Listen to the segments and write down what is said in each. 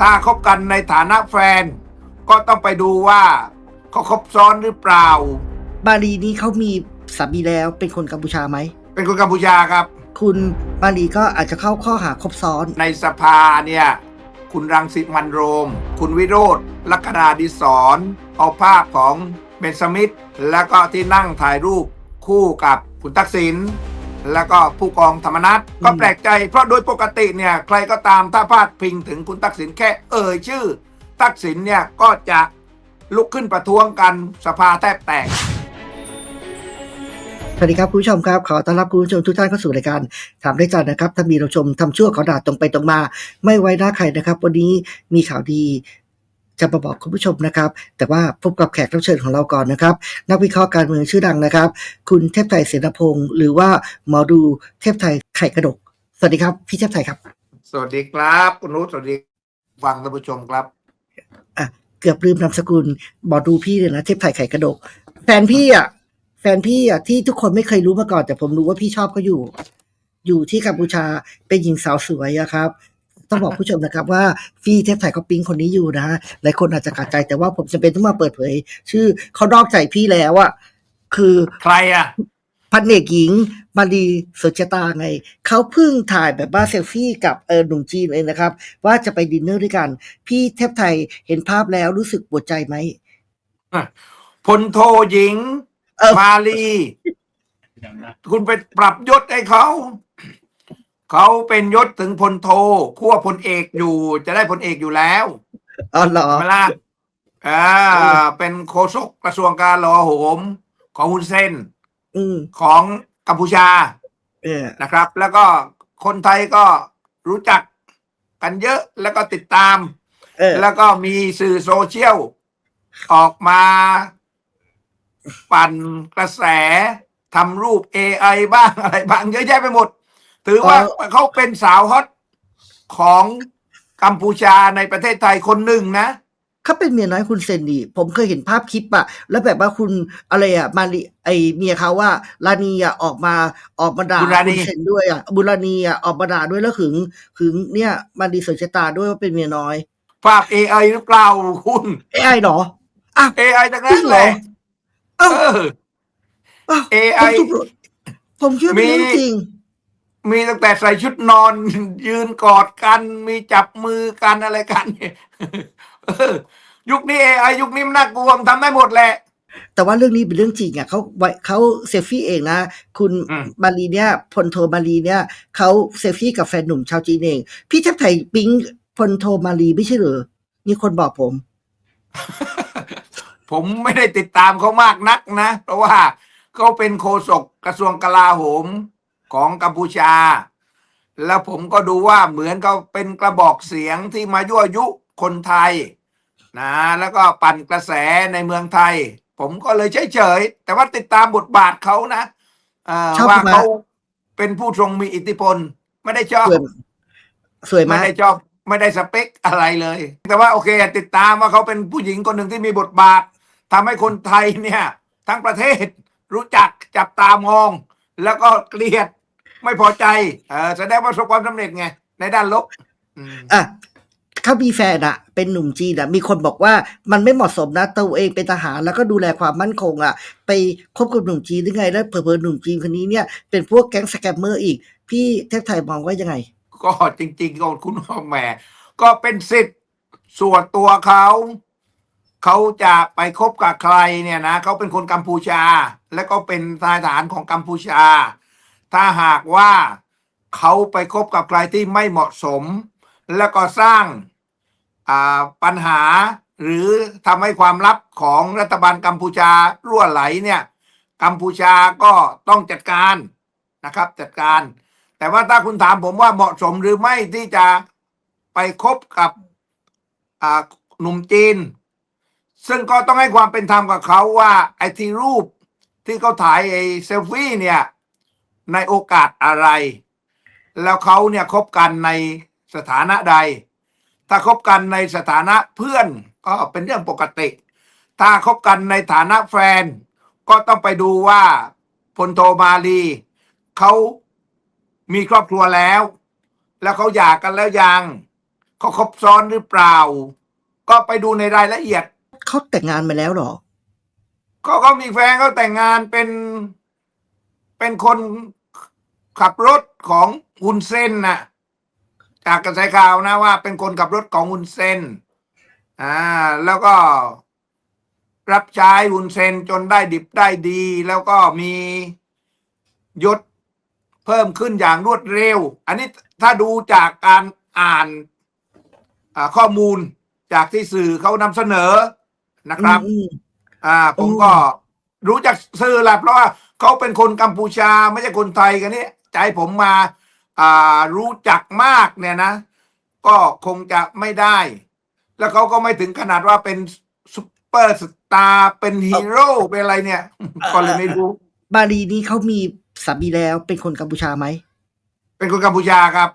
ถ้าคบกันในฐานะแฟน ก็ต้องไปดูว่าเขาคบซ้อนหรือเปล่า บาลีนี้เขามีสามีแล้วเป็นคนกัมพูชาไหม เป็นคนกัมพูชาครับ คุณบาลีก็อาจจะเข้าข้อหาคบซ้อน ในสภาเนี่ย คุณรังสิมันต์โรม คุณวิโรธลักษณาดิศรเอาภาพของเบนสมิธแล้วก็ที่นั่งถ่ายรูปคู่กับคุณทักษิณ แล้วก็ผู้กองธรรมนัฐก็อืมแปลกใจเพราะโดยปกติเนี่ยใครก็ตามถ้าพาดพิงถึงคุณทักษิณแค่เอ่ยชื่อ ทักษิณเนี่ยก็จะลุกขึ้นประท้วงกันสภาแทบแตกสวัสดีครับคุณผู้ชมครับขอต้อนรับคุณผู้ชมทุกท่านเข้าสู่รายการถามได้จันนะครับ ถ้ามีเราชมทำชั่วขอด่าตรงไปตรงมา ไม่ไว้หน้าใครนะครับ วันนี้มีข่าวดี จะมาบอกคุณผู้ชมนะครับ แต่ว่าพบกับแขกรับเชิญของเราก่อนนะครับ นักวิเคราะห์การเมืองชื่อดังนะครับ คุณเทพไทยเสนาพงศ์หรือว่าหมอดูเทพไทยไข่กระดก สวัสดีครับ พี่เทพไทยครับ สวัสดีครับคุณนุชสวัสดีฟังท่านผู้ชมครับอะเกือบลืมนามสกุลหมอดูพี่เลยนะเทพไทยไข่กระดก แฟนพี่อะแฟนพี่อะที่ทุกคนไม่เคยรู้มาก่อน แต่ผมรู้ว่าพี่ชอบเขาอยู่ อยู่ที่กัมพูชาเป็นหญิงสาวสวยอะครับ ต้องบอกผู้ชมนะครับว่าพี่เทพไทยเขาปิ๊งคนนี้อยู่นะหลายคนอาจจะขัดใจแต่ว่าผมจะเป็นต้องมาเปิดเผย ชื่อเขานอกใจพี่แล้วอะคือใครอะพันเอกหญิงมารีสุชตาไงเขาเพิ่งถ่ายแบบว่าเซลฟี่กับเออหนุ่มจีนเองนะครับ ว่าจะไปดินเนอร์ด้วยกัน พี่เทพไทยเห็นภาพแล้วรู้สึกปวดใจไหมพลโทหญิงเออมาลีคุณไปปรับยศให้เขา เขาเป็นยศถึงพลโทขั้วพลเอกอยู่ จะได้พลเอกอยู่แล้วอ๋อเหรอเวลาอ่าเป็นโฆษกกระทรวงการลอโหม ของฮุนเซนอืมของกัมพูชาเออนะครับ แล้วก็คนไทยก็รู้จักกันเยอะแล้วก็ติดตาม เออแล้วก็มีสื่อโซเชียล ออกมา ปั่นกระแสทำรูป AI บ้างอะไรบ้างเยอะแยะไปหมด ถือว่าเขาเป็นสาวฮอตของกัมพูชาในประเทศไทยคนหนึ่งนะเขาเป็นเมียน้อยคุณเซนดี ผมเคยเห็นภาพคลิปอะแล้วแบบว่าคุณอะไรอะมารีไอเมียเขาว่าลานีอะออกมาออกมาด่าบุรานีคุณเซนด้วยอะบุรานีอะออกมาด่าด้วยแล้วหึงหึงเนี่ยมารีสุชตาด้วยว่าเป็นเมียน้อยภาพ AI หรือเปล่าคุณเอ้ไอเหรออะ AI ทั้งจนั้รินงเหแหรอละเอ้าเอออ้าว AI ผมถูกผมเชื่อเป็นเรื่องจริง มีตั้งแต่ใส่ชุดนอน ยืนกอดกัน มีจับมือกันอะไรกันเนี่ยเออยุคนี้ AI ยุคนี้มันน่ากลัวมันทำได้หมดแหละ แต่ว่าเรื่องนี้เป็นเรื่องจริงอะเขาไว้เขาเซลฟี่เองนะ คุณอืมมารีเนี่ยพลโทมารีเนี่ยเขาเซลฟี่กับแฟนหนุ่มชาวจีนเอง พี่เทพไทยปิ๊งพลโทมารีไม่ใช่เหรอมีคนบอกผม ผมไม่ได้ติดตามเขามากนักนะ เพราะว่าเขาเป็นโฆษกกระทรวงกลาโหม ของกัมพูชา แล้วผมก็ดูว่าเหมือนเขาเป็นกระบอกเสียงที่มายั่วยุคนไทยนะแล้วก็ปั่นกระแสในเมืองไทย ผมก็เลยเฉยๆแต่ว่าติดตามบทบาทเขานะเอ่อชอบว่าไหมเขาเป็นผู้ทรงมีอิทธิพล ไม่ได้ชอบสวยสวยไม่มากได้ชอบไม่ได้สเปคอะไรเลย แต่ว่าโอเค ติดตามว่าเขาเป็นผู้หญิงคนหนึ่งที่มีบทบาททำให้คนไทยเนี่ย ทั้งประเทศรู้จักจับตามอง แล้วก็เกลียด ไม่พอใจเออแสดงว่าประสบความสำเร็จไง ในด้านลบอืมอะเขามีแฟนอะเป็นหนุ่มจีนอะมีคนบอกว่ามันไม่เหมาะสมนะตัวเองเป็นทหารแล้วก็ดูแลความมั่นคงอะไปคบกับหนุ่มจีนหรือไง แล้วเผลอๆหนุ่มจีนคนนี้เนี่ยเป็นพวกแก๊งสแกมเมอร์อีก พี่เทพไทยมองว่ายังไง ก็จริง ๆ ก็คุณพ่อแหม่ ก็เป็นสิทธิ์ส่วนตัวเขา เขาจะไปคบกับใครเนี่ยนะเขาเป็นคนกัมพูชา และก็เป็นทหารของกัมพูชา ถ้าหากว่าเขาไปคบกับใครที่ไม่เหมาะสม แล้วก็สร้างาปัญหาหรือทำให้ความลับของรัฐบาลกัมพูชารั่วไหลเนี่ยกัมพูชาก็ต้องจัดการนะครับจัดการ แต่ว่าถ้าคุณถามผมว่าเหมาะสมหรือไม่ที่จะไปคบกับหนุ่มจีน ซึ่งก็ต้องให้ความเป็นธรรมกับเขาว่าไอ้ที่รูปที่เขาถ่ายไอ้เซลฟี่เนี่ย ในโอกาสอะไร แล้วเขาเนี่ยคบกันในสถานะใด ถ้าคบกันในสถานะเพื่อนก็เป็นเรื่องปกติ ถ้าคบกันในฐานะแฟน ก็ต้องไปดูว่าพลโทมาลีเขามีครอบครัวแล้ว แล้วเขาหย่ากันแล้วยังเขาครบซ้อนหรือเปล่า ก็ไปดูในรายละเอียดเขาแต่งงานมาแล้วเหรอ ก็เขามีแฟนเขาแต่งงานเป็นเป็นคน ขับรถของฮุนเซนน่ะจากกระแสข่าวนะว่า เป็นคนขับรถของฮุนเซนอ่าแล้วก็รับใช้ฮุนเซนจนได้ดิบได้ดี แล้วก็มียศเพิ่มขึ้นอย่างรวดเร็ว อันนี้ถ้าดูจากการอ่านอาข้อมูลจากที่สื่อเขานำเสนอนะครับอืมอ่าผมอืมก็รู้จักสื่อแหละเพราะว่าเขาเป็นคนกัมพูชาไม่ใช่คนไทยกันนี่ ใจะให้ผมมาอ่ารู้จักมากเนี่ยนะ ก็คงจะไม่ได้ แล้วเขาก็ไม่ถึงขนาดว่าเป็นซุปเปอร์สตาร์เป็นฮีโร่เป็นอะไรเนี่ย ก็เลยไม่รู้ บาลีนี้เขามีสามีแล้วเป็นคนกัมพูชาไหม เป็นคนกัมพูชาครับ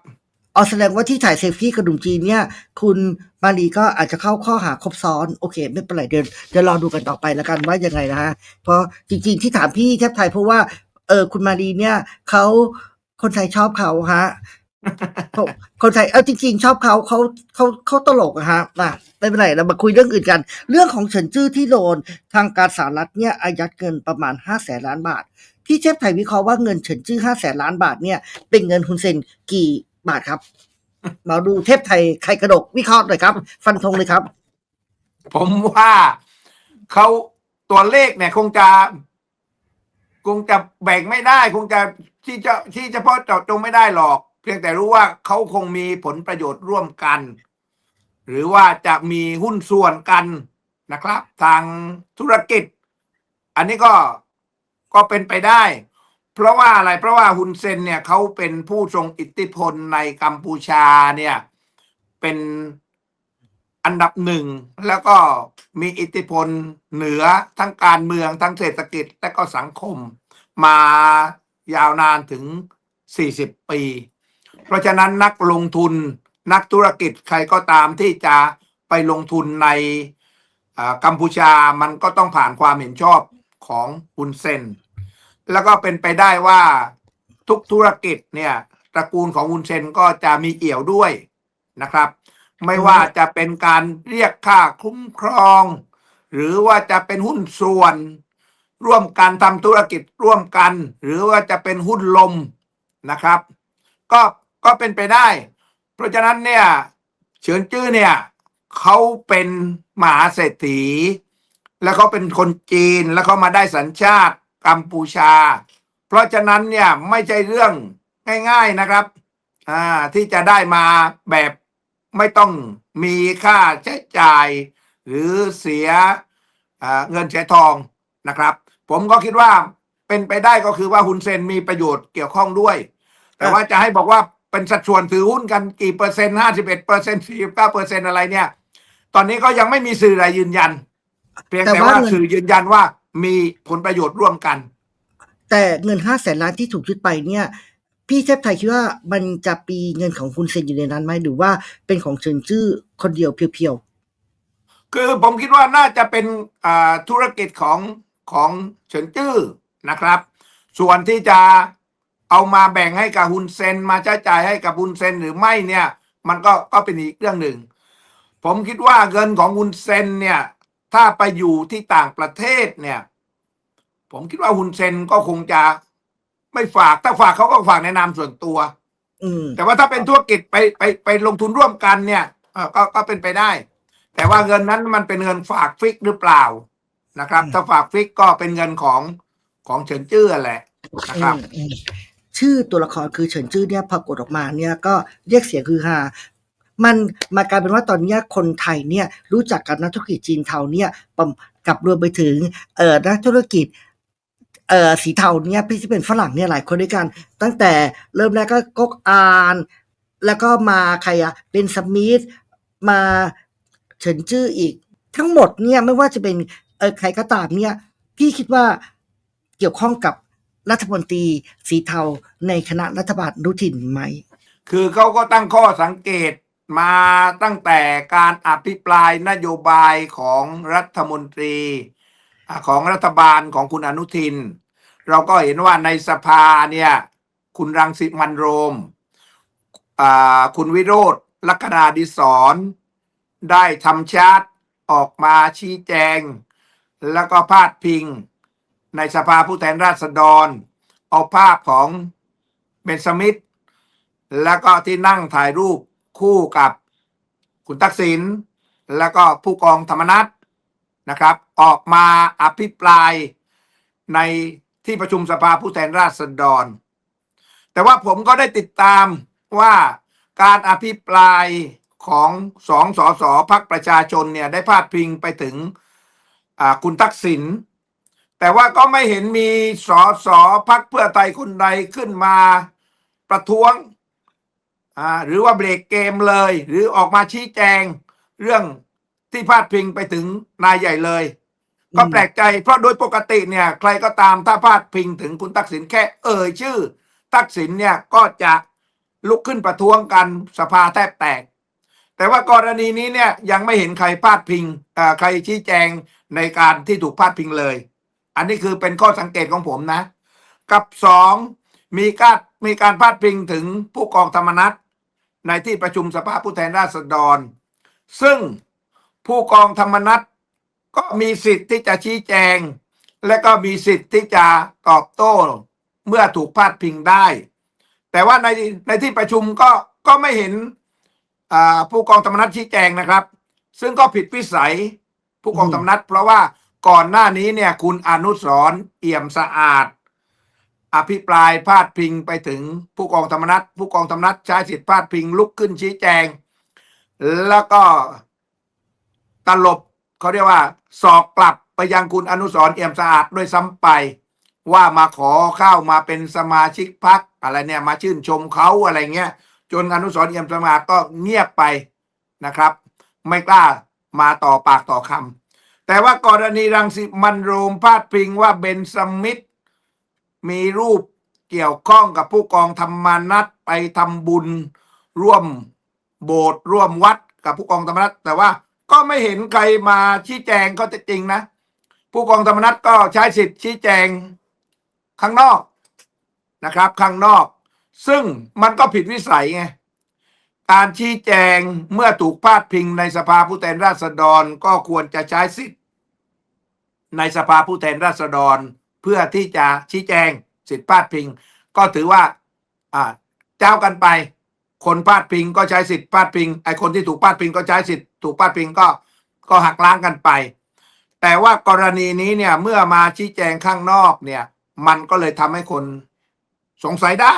อ๋อแสดงว่าที่ถ่ายเซลฟี่กระดุมจีนเนี่ย คุณมารีก็อาจจะเข้าข้อหาครบซ้อน โอเค ไม่เป็นไรเดี๋ยวเดี๋ยวรอดูกันต่อไปแล้วกันว่ายังไงนะฮะเพราะจริง ๆ ที่ถามพี่แทบไทยเพราะว่า เออ คุณมารีเนี่ยเขาคนไทยชอบเขาฮะผมคนไทยเอาจริง ๆ ชอบเขาเขาเขาเขาตลกอะฮะอะไม่เป็นไรเรามาคุยเรื่องอื่นกัน เรื่องของเฉินจื้อที่โดนทางการสหรัฐเนี่ยอายัดเงินประมาณห้าแสนล้านบาทพี่เชฟไทยวิเคราะห์ว่าเงินเฉินจื้อห้าแสนล้านบาทเนี่ย เป็นเงินฮุนเซนกี่บาทครับมาดูเทพไทยไข่กระดกวิเคราะห์หน่อยครับ ฟันธงเลยครับ ผมว่าเขาตัวเลขเนี่ยคงจะ คงจะแบ่งไม่ได้คงจะที่จะที่เฉพาะเจาะจงไม่ได้หรอก เพียงแต่รู้ว่าเขาคงมีผลประโยชน์ร่วมกัน หรือว่าจะมีหุ้นส่วนกันนะครับ ทางธุรกิจ อันนี้ก็ก็เป็นไปได้ เพราะว่าอะไรเพราะว่าฮุนเซนเนี่ยเขาเป็นผู้ทรงอิทธิพลในกัมพูชาเนี่ยเป็น อันดับหนึ่งแล้วก็มีอิทธิพลเหนือทั้งการเมืองทั้งเศรษฐกิจและก็สังคม มายาวนานถึง 40 ปี เพราะฉะนั้นนักลงทุนนักธุรกิจใครก็ตามที่จะไปลงทุนในกัมพูชามันก็ต้องผ่านความเห็นชอบของฮุนเซนแล้วก็เป็นไปได้ว่าทุกธุรกิจเนี่ยตระกูลของฮุนเซนก็จะมีเอี่ยวด้วยนะครับ ไม่ว่าจะเป็นการเรียกค่าคุ้มครอง หรือว่าจะเป็นหุ้นส่วน ร่วมกันทำธุรกิจร่วมกัน หรือว่าจะเป็นหุ้นลมนะครับ ก็ก็เป็นไปได้ เพราะฉะนั้นเนี่ยเฉินจื้อเนี่ยเขาเป็นมหาเศรษฐี แล้วเขาเป็นคนจีนแล้วเขามาได้สัญชาติกัมพูชา เพราะฉะนั้นเนี่ยไม่ใช่เรื่องง่าย ๆนะครับอ่าที่จะได้มาแบบ ไม่ต้องมีค่าใช้จ่าย หรือเสียเงินเสียทองนะครับ ผมก็คิดว่าเป็นไปได้ก็คือว่าฮุนเซนมีประโยชน์เกี่ยวข้องด้วย แต่ว่าจะให้บอกว่าเป็นสัดส่วนถือหุ้นกันกี่เปอร์เซ็นต์ห้าสิบเอ็ดเปอร์เซ็นต์สี่เก้าเปอร์เซ็นต์อะไรเนี่ย ตอนนี้ก็ยังไม่มีสื่ออะไรยืนยัน เพียงแต่ว่าสื่อยืนยันว่ามีผลประโยชน์ร่วมกัน แต่เงินห้าแสนล้านที่ถูกยึดไปเนี่ย พี่เทพไทยคิดว่ามันจะปีเงินของคุณเซนอยู่ในนั้นไหมหรือว่าเป็นของเฉินจื้อคนเดียวเพียวๆ คือผมคิดว่าน่าจะเป็นธุรกิจของของเฉินจื้อนะครับ ส่วนที่จะเอามาแบ่งให้กับฮุนเซนมาใช้จ่ายให้กับฮุนเซนหรือไม่เนี่ย มันก็ก็เป็นอีกเรื่องหนึ่ง ผมคิดว่าเงินของฮุนเซนเนี่ย ถ้าไปอยู่ที่ต่างประเทศเนี่ย ผมคิดว่าฮุนเซนก็คงจะ ไม่ฝาก ถ้าฝากเขาก็ฝากในนามส่วนตัวๆอืม แต่ว่าถ้าเป็นธุรกิจไปไปไปลงทุนร่วมกันเนี่ยเอ่อก็ก็เป็นไปได้ แต่ว่าเงินนั้นมันเป็นเงินฝากฟิกหรือเปล่านะครับ อืม ถ้าฝากฟิกก็เป็นเงินของของเฉินจื้อแหละนะครับ อืมอืมชื่อตัวละครคือเฉินจื้อเนี่ยปรากฏออกมาเนี่ยก็เรียกเสียงคือฮามันมากลายเป็นว่าตอนเนี้ยคนไทยเนี่ยรู้จักกับนักธุรกิจจีนเทาเนี่ยปมกับรวมไปถึงเอ่อนักธุรกิจ เอ่อสีเทาเนี่ยพี่ที่เป็นฝรั่งเนี่ยหลายคนด้วยกัน ตั้งแต่เริ่มแรกก็ก๊กอาน แล้วก็มาใครอะเป็นสมิธมาเฉินจื้ออีก ทั้งหมดเนี่ยไม่ว่าจะเป็นเออใครก็ตามเนี่ย พี่คิดว่าเกี่ยวข้องกับรัฐมนตรีสีเทาในคณะรัฐบาลอนุทินไหม คือเขาก็ตั้งข้อสังเกตมาตั้งแต่การอภิปรายนโยบายของรัฐมนตรี ของรัฐบาลของคุณอนุทิน เราก็เห็นว่าในสภาเนี่ยคุณรังสิมันโรม คุณวิโรธลัคนาดิศรได้ทำชาร์ตออกมาชี้แจง แล้วก็พาดพิง ในสภาผู้แทนราษฎร เอาภาพของเบนสมิธแล้วก็ที่นั่งถ่ายรูปคู่กับคุณทักษิณแล้วก็ผู้กองธรรมนัฐนะครับ ออกมาอภิปรายในที่ประชุมสภาผู้แทนราษฎร แต่ว่าผมก็ได้ติดตามว่าการอภิปรายของสองสอสอพักประชาชนเนี่ยได้พาดพิงไปถึงคุณทักษิณแต่ว่าก็ไม่เห็นมีสอสอพักเพื่อไทยคนใดขึ้นมาประท้วงหรือว่าเบรกเกมเลย หรือออกมาชี้แจงเรื่องที่พาดพิงไปถึงนายใหญ่เลย ก็แปลกใจเพราะโดยปกติเนี่ย ใครก็ตามถ้าพาดพิงถึงคุณทักษิณแค่เอ่ยชื่อ ทักษิณเนี่ยก็จะลุกขึ้นประท้วงกันสภาแทบแตก แต่ว่ากรณีนี้เนี่ยยังไม่เห็นใครพาดพิงอ่อใครชี้แจงในการที่ถูกพาดพิงเลย อันนี้คือเป็นข้อสังเกตของผมนะ กับสองมีการมีการพาดพิงถึงผู้กองธรรมนัฐในที่ประชุมสภาผู้แทนราษฎร ซึ่งผู้กองธรรมนัฐ ก็มีสิทธิ์ที่จะชี้แจง และก็มีสิทธิ์ที่จะตอบโต้ เมื่อถูกพาดพิงได้ แต่ว่าในในที่ประชุมก็ก็ไม่เห็นอ่าผู้กองธรรมนัฐชี้แจงนะครับ ซึ่งก็ผิดวิสัยผู้กองธรรมนัฐเพราะว่าก่อนหน้านี้เนี่ย คุณอนุสรณ์เอี่ยมสะอาด อภิปรายพาดพิงไปถึงผู้กองธรรมนัฐผู้กองธรรมนัฐใช้สิทธิพาดพิงลุกขึ้นชี้แจง แล้วก็ตลบเขาเรียกว่า สอกกลับไปยังคุณอนุสรเอี่ยมสะอาดด้วยซ้ำไป ว่ามาขอเข้ามาเป็นสมาชิกพักอะไรเนี่ยมาชื่นชมเขาอะไรเงี้ย จนอนุสรเอี่ยมสะอาดก็เงียบไปนะครับ ไม่กล้ามาต่อปากต่อคำแต่ว่ากรณีรังสิมันโรมพาดพิงว่าเบนสมิธมีรูปเกี่ยวข้องกับผู้กองธรรมนัตไปทำบุญร่วมโบสถ์ร่วมวัดกับผู้กองธรรมนัตแต่ว่า ก็ไม่เห็นใครมาชี้แจงก็จจริงนะ ผู้กองธรรมนัตก็ใช้สิทธิ์ชี้แจงข้างนอกนะครับ ข้างนอก ซึ่งมันก็ผิดวิสัยไงการชี้แจงเมื่อถูกพาดพิงในสภาผู้แทนราษฎรก็ควรจะใช้สิทธิ์ ในสภาผู้แทนราษฎร เพื่อที่จะชี้แจงสิทธิพาดพิง ก็ถือว่าอ่าเจ้ากันไป คนพาดพิงก็ใช้สิทธิ์พาดพิง ไอ้คนที่ถูกพาดพิงก็ใช้สิทธิ์ถูกพาดพิงก็ก็หักล้างกันไป แต่ว่ากรณีนี้เนี่ยเมื่อมาชี้แจงข้างนอกเนี่ย มันก็เลยทำให้คนสงสัยได้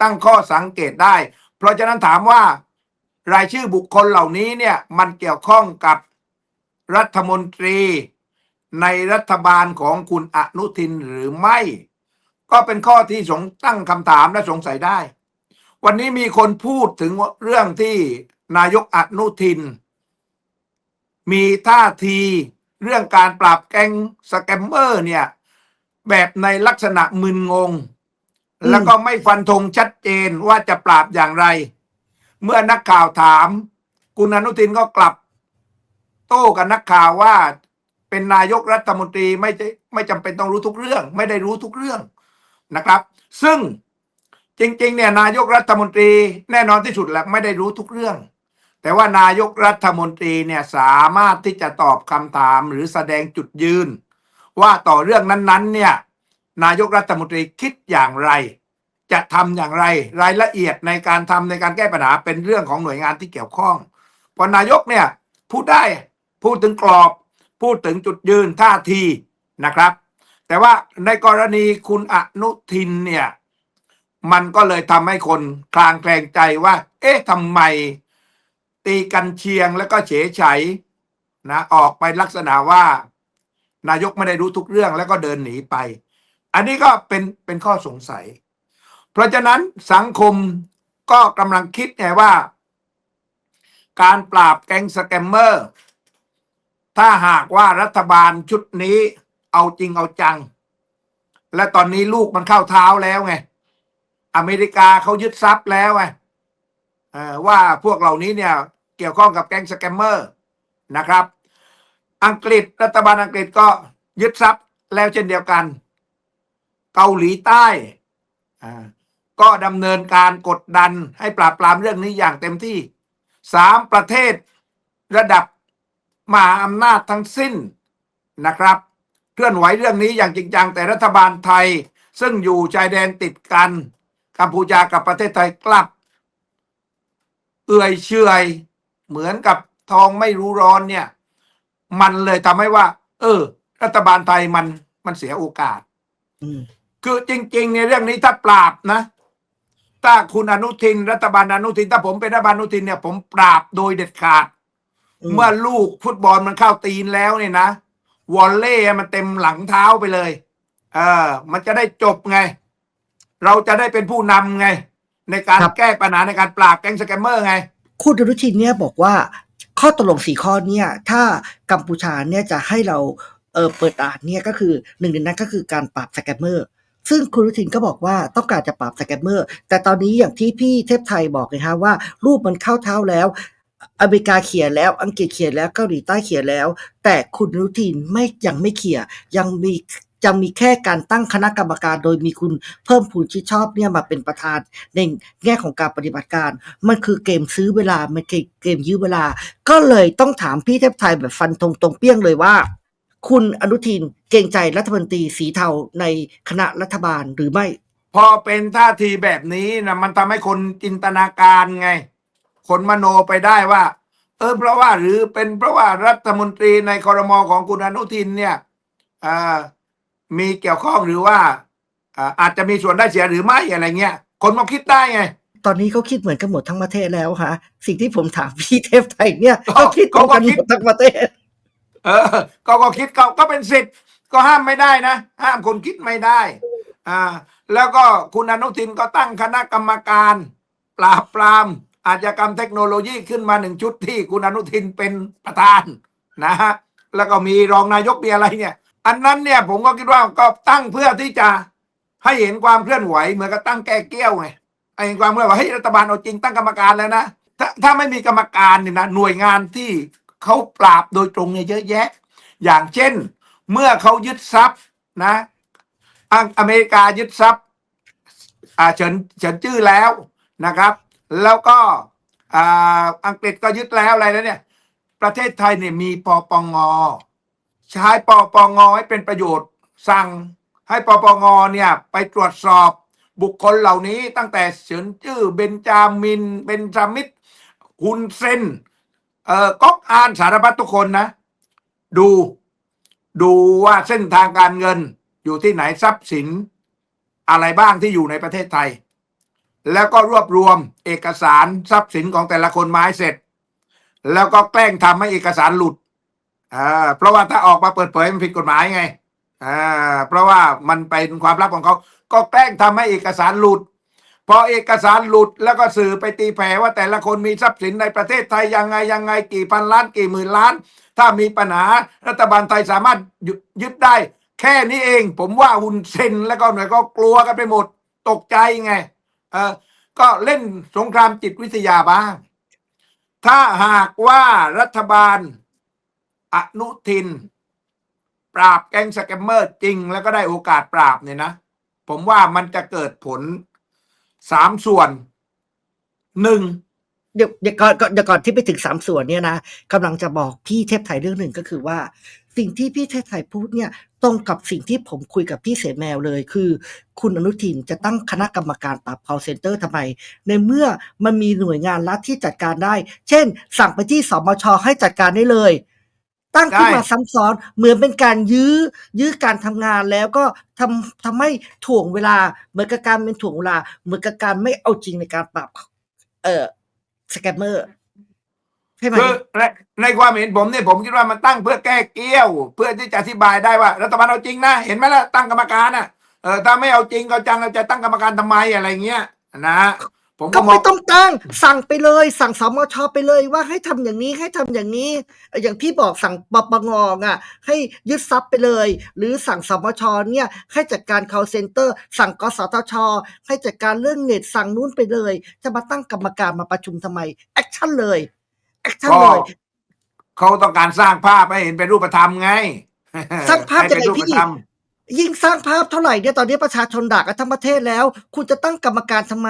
ตั้งข้อสังเกตได้ เพราะฉะนั้นถามว่ารายชื่อบุคคลเหล่านี้เนี่ยมันเกี่ยวข้องกับรัฐมนตรีในรัฐบาลของคุณอนุทินหรือไม่ ก็เป็นข้อที่สงตั้งคำถามและสงสัยได้ วันนี้มีคนพูดถึงเรื่องที่นายกอนุทิน มีท่าทีเรื่องการปราบแก๊งสแกมเมอร์เนี่ย แบบในลักษณะมึนงง แล้วก็ไม่ฟันธงชัดเจนว่าจะปราบอย่างไร เมื่อนักข่าวถาม คุณอนุทินก็กลับ โต้กับนักข่าวว่าเป็นนายกรัฐมนตรีไม่ไม่จำเป็นต้องรู้ทุกเรื่อง ไม่ได้รู้ทุกเรื่องนะครับ ซึ่ง จริงๆเนี่ยนายกรัฐมนตรีแน่นอนที่สุดแหละไม่ได้รู้ทุกเรื่อง แต่ว่านายกรัฐมนตรีเนี่ยสามารถที่จะตอบคำถามหรือแสดงจุดยืน ว่าต่อเรื่องนั้นๆเนี่ยนายกรัฐมนตรีคิดอย่างไร จะทำอย่างไรรายละเอียดในการทำในการแก้ปัญหาเป็นเรื่องของหน่วยงานที่เกี่ยวข้องพอนายกเนี่ยพูดได้พูดถึงกรอบ พูดถึงจุดยืนท่าทีนะครับ แต่ว่าในกรณีคุณอนุทินเนี่ย มันก็เลยทำให้คนคลางแคลงใจว่า เอ๊ะทำไม ตีกันเชียงแล้วก็เฉยไฉนะออกไปลักษณะว่า นายกไม่ได้รู้ทุกเรื่องแล้วก็เดินหนีไป อันนี้ก็เป็นเป็นข้อสงสัย เพราะฉะนั้นสังคมก็กำลังคิดไงว่า การปราบแก๊งสแกมเมอร์ ถ้าหากว่ารัฐบาลชุดนี้เอาจริงเอาจัง และตอนนี้ลูกมันเข้าเท้าแล้วไง อเมริกาเขายึดทรัพย์แล้วไงว่าพวกเหล่านี้เนี่ยเกี่ยวข้องกับแก๊งสแกมเมอร์นะครับ อังกฤษรัฐบาลอังกฤษก็ยึดทรัพย์แล้วเช่นเดียวกัน เกาหลีใต้ก็ดำเนินการกดดันให้ปราบปรามเรื่องนี้อย่างเต็มที่สามประเทศระดับมหาอำนาจทั้งสิ้นนะครับเคลื่อนไหวเรื่องนี้อย่างจริงจังแต่รัฐบาลไทย ซึ่งอยู่ชายแดนติดกัน กัมพูชากับประเทศไทยกลับ เอื่อยเฉอยเหมือนกับทองไม่รู้ร้อนเนี่ย มันเลยทำให้ว่า เออ รัฐบาลไทยมันมันเสียโอกาสอืมคือจริง ๆ ในเรื่องนี้ถ้าปราบนะ ถ้าคุณอนุทิน รัฐบาลอนุทิน ถ้าผมเป็นรัฐบาลอนุทินเนี่ย ผมปราบโดยเด็ดขาดอืมเมื่อลูกฟุตบอลมันเข้าตีนแล้วเนี่ยนะวอลเล่มันเต็มหลังเท้าไปเลย เออ มันจะได้จบไง เราจะได้เป็นผู้นำไง ในการแก้ปัญหาในการปราบแก๊งสแกมเมอร์ไง คุณอนุทินเนี่ยบอกว่าข้อตกลงสี่ข้อเนี่ยถ้ากัมพูชาเนี่ยจะให้เราเออเปิดด่านเนี่ยก็คือหนึ่งในนั้นก็คือการปราบสแกมเมอร์ ซึ่งคุณอนุทินก็บอกว่าต้องการจะปราบสแกมเมอร์ แต่ตอนนี้อย่างที่พี่เทพไทยบอกเลยฮะว่า รูปมันเข้าเท้าแล้ว อเมริกาเขียนแล้วอังกฤษเขียนแล้วเกาหลีใต้เขียนแล้ว แต่คุณอนุทินไม่ยังไม่เขียนยังมี ยังมีแค่การตั้งคณะกรรมการ โดยมีคุณเพิ่มพูนชิดชอบเนี่ยมาเป็นประธานในแง่ของการปฏิบัติการ มันคือเกมซื้อเวลา มันคือเกมยื้อเวลา ก็เลยต้องถามพี่เทพไทยแบบฟันธงตรงเปี้ยงเลยว่า คุณอนุทินเกรงใจรัฐมนตรีสีเทาในคณะรัฐบาลหรือไม่ พอเป็นท่าทีแบบนี้นะมันทำให้คนจินตนาการไง คนมโนไปได้ว่า เออเพราะว่าหรือเป็นเพราะว่ารัฐมนตรีในคอรมอของคุณอนุทินเนี่ยอ่า มีเกี่ยวข้องหรือว่าอ่าอาจจะมีส่วนได้เสียหรือไม่อะไรเงี้ย คนมาคิดได้ไง ตอนนี้เขาคิดเหมือนกันหมดทั้งประเทศแล้วฮะสิ่งที่ผมถามพี่เทพไทยเนี่ยก็ก็คิดเหมือนกันก็คิดหมดทั้งประเทศ เออก็ก็คิดก็ก็เป็นสิทธิ์ก็ห้ามไม่ได้นะ ห้ามคนคิดไม่ได้ อ่า แล้วก็คุณอนุทินก็ตั้งคณะกรรมการ ปราบปรามอาชญากรรมเทคโนโลยีขึ้นมาหนึ่งชุดที่คุณอนุทินเป็นประธานนะฮะแล้วก็มีรองนายกมีอะไรเนี่ย อันนั้นเนี่ยผมก็คิดว่าก็ตั้งเพื่อที่จะให้เห็นความเคลื่อนไหวเหมือนกับตั้งแก้เกี้ยวไงให้เห็นความเคลื่อนไหวให้ยรัฐบาลเอาจริงตั้งกรรมการแล้วนะถ้าถ้าไม่มีกรรมการเนี่ยนะหน่วยงานที่เขาปราบโดยตรงเนี่ยเยอะแยะ อย่างเช่น เมื่อเขายึดทรัพย์นะอังอเมริกายึดทรัพย์อ่าเฉินเฉินจื้อแล้วนะครับ แล้วก็อ่าอังกฤษก็ยึดแล้วอะไรแล้วเนี่ย ประเทศไทยเนี่ยมีปปง ใช้ปปงให้เป็นประโยชน์ สั่งให้ปปงเนี่ยไปตรวจสอบบุคคลเหล่านี้ตั้งแต่เฉินจื้อเบนจามิน เบนจามิดฮุนเซนเอ่อก๊อกอานสารพัดทุกคนนะ ดู ดูว่าเส้นทางการเงิน อยู่ที่ไหนทรัพย์สิน อะไรบ้างที่อยู่ในประเทศไทย แล้วก็รวบรวมเอกสารทรัพย์สินของแต่ละคนมาให้เสร็จ แล้วก็แกล้งทำให้เอกสารหลุด อ่าเพราะว่าถ้าออกมาเปิดเผยมันผิดกฎหมายไงอ่าเพราะว่ามันเป็นความลับของเขา ก็แกล้งทำให้เอกสารหลุด พอเอกสารหลุดแล้วก็สื่อไปตีแผ่ว่าแต่ละคนมีทรัพย์สินในประเทศไทยยังไงยังไงกี่พันล้านกี่หมื่นล้าน ถ้ามีปัญหารัฐบาลไทยสามารถยึดยึดได้ แค่นี้เอง ผมว่าหุ่นเซนแล้วก็หน่วยก็กลัวกันไปหมดตกใจไงเออก็เล่นสงครามจิตวิทยาบ้าง ถ้าหากว่ารัฐบาล อนุทิน ปราบแก๊งสแกมเมอร์จริง แล้วก็ได้โอกาสปราบเนี่ยนะ ผมว่ามันจะเกิดผลสามส่วนหนึ่งเดี๋ยวเดี๋ยวก่อนเดี๋ยวก่อนที่ไปถึงสามส่วนเนี่ยนะกำลังจะบอกพี่เทพไทยเรื่องหนึ่งก็คือว่า สิ่งที่พี่เทพไทยพูดเนี่ยตรงกับสิ่งที่ผมคุยกับพี่เสแมวเลย คือ คุณอนุทินจะตั้งคณะกรรมการปราบ call center ทำไม ในเมื่อมันมีหน่วยงานรัฐที่จัดการได้ เช่น สั่งไปที่สมชให้จัดการได้เลย ตั้งขึ้นมาซ้ำซ้อนเหมือนเป็นการยื้อยื้อการทำงานแล้วก็ทำทำให้ถ่วงเวลา เหมือนกับการเป็นถ่วงเวลา เหมือนกับการไม่เอาจริงในการปราบเอ่อสแกมเมอร์ใช่ไหมคือในในความเห็นผมเนี่ยผมคิดว่ามันตั้งเพื่อแก้เกี้ยว เพื่อที่จะอธิบายได้ว่ารัฐบาลเอาจริงนะเห็นไหมล่ะตั้งกรรมการอะเออถ้าไม่เอาจริงก็จังเราจะตั้งกรรมการทำไมอะไรเงี้ยนะ ผมก็ก็มอไม่งต้องตั้ง สั่งไปเลย สั่งสมชไปเลยว่าให้ทำอย่างนี้ให้ทำอย่างนี้ อย่างที่บอกสั่งปปงอะ ให้ยึดทรัพย์ไปเลย หรือสั่งสมชเนี่ยให้จัดการ call center สั่งกสทช ให้จัดการเรื่องเน็ตสั่งนู้นไปเลย จะมาตั้งกรรมการมาประชุมทำไมแอคชั่นเลยแอคชั่นก็เลยเขาต้องการสร้างภาพให้เห็นเป็นรูปธรรมไงสร้างภาพให้เป็นยังไงรูปพี่ธรรม ยิ่งสร้างภาพเท่าไหร่เนี่ยตอนนี้ประชาชนด่ากันทั้งประเทศแล้ว คุณจะตั้งกรรมการทำไม